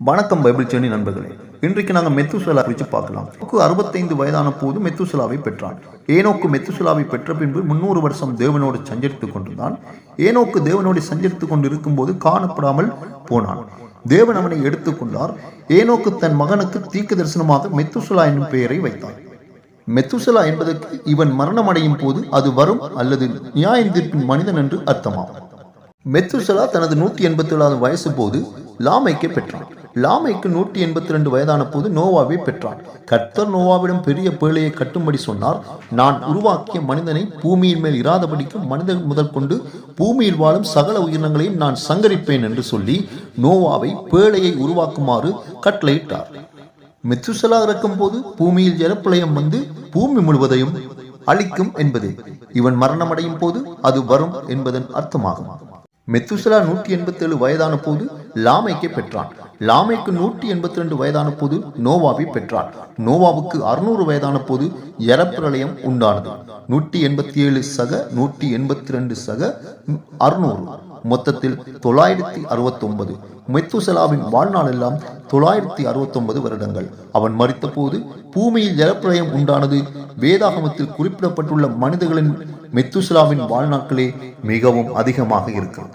வணக்கம் Bible Chaney நண்பர்களே. இன்றைக்கு நாங்கள் மெத்துசலா குறித்து பார்க்கலாம். ஏனோக்கு அறுபத்தைந்து வயதான போது மெத்துசலாவை பெற்றான். ஏனோக்கு மெத்துசலாவை பெற்ற பின்பு முன்னூறு வருஷம் தேவனோடு சஞ்சரித்துக் கொண்டிருந்தான். ஏனோக்கு தேவனோடு சஞ்சரித்துக் கொண்டிருக்கும் போது காணப்படாமல் போனான். தேவன் அவனை எடுத்துக்கொண்டார் ஏனோக்கு தன் மகனுக்கு தீக்கு தரிசனமாக மெத்துசலா என்னும் பெயரை வைத்தான். மெத்துசலா என்பதற்கு இவன் மரணமடையும் போது அது வரும் அல்லது நியாயந்தீர்ப்பின் மனிதன் என்று அர்த்தமாகும் மெத்துசலா தனது நூற்றி எண்பத்தி ஏழாவது வயசு போது லாமைக்கே பெற்றான். லாமைக்கு நூற்றி எண்பத்தி ரெண்டு வயதான போது நோவாவை பெற்றான். கர்த்தர் நோவாவிடம் பெரிய பேழையை கட்டும்படி சொன்னார். நான் உருவாக்கிய மனிதனை பூமியின் மேல் இராதபடிக்கு மனிதன் முதல் கொண்டு பூமியில் வாழும் சகல உயிரினங்களையும் நான் சங்கரிப்பேன் என்று சொல்லி நோவாவை பேழையை உருவாக்குமாறு கட்டளையிட்டார். மெத்துசலா இறக்கும்போது பூமியில் ஜலப்பிரளயம் வந்து பூமி முழுவதையும் அழிக்கும் என்பது. இவன் மரணமடையும் போது அது வரும் என்பதன் அர்த்தமாகும். மெத்துசலா நூற்றி எண்பத்தி ஏழு வயதான போது லாமைக்கை பெற்றான். லாமைக்கு நூற்றி எண்பத்தி ரெண்டு வயதான போது நோவாவை பெற்றார் நோவாவுக்கு அறுநூறு வயதான போது ஜலப்பிரளயம் உண்டானது. நூற்றி எண்பத்தி ஏழு சக நூற்றி எண்பத்தி ரெண்டு சக அறுநூறு. மொத்தத்தில் தொள்ளாயிரத்தி அறுபத்தொன்பது மெத்துசலாவின் வாழ்நாள் எல்லாம் தொள்ளாயிரத்தி அறுபத்தொன்பது வருடங்கள். அவன் மறித்தபோது பூமியில் ஜலப்பிரளயம் உண்டானது வேதாகமத்தில் குறிப்பிடப்பட்டுள்ள மனிதர்களின் மெத்துசலாவின் வாழ்நாட்களே மிகவும் அதிகமாக இருக்கிறது.